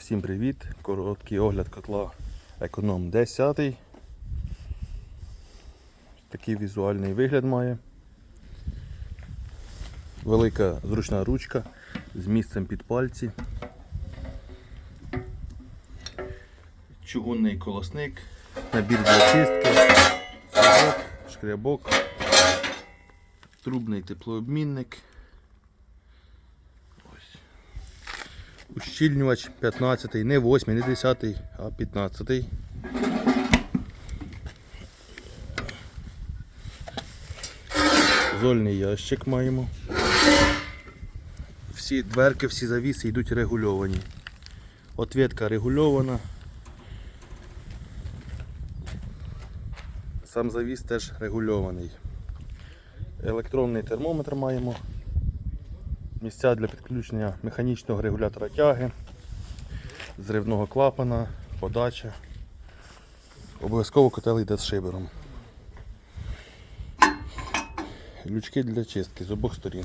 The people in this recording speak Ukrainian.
Всім привіт! Короткий огляд котла Економ 10. Такий візуальний вигляд має. Велика зручна ручка з місцем під пальці. Чугунний колосник, набір для чистки, шкрябок, трубний теплообмінник. Ущільнювач 15, не 8, не 10, а 15. Зольний ящик маємо. Всі дверки, всі завіси йдуть регульовані. Ответка регульована. Сам завіс теж регульований. Електронний термометр маємо. Місця для підключення механічного регулятора тяги, зривного клапана, подача. Обов'язково котел йде з шибером. Лючки для чистки з обох сторін.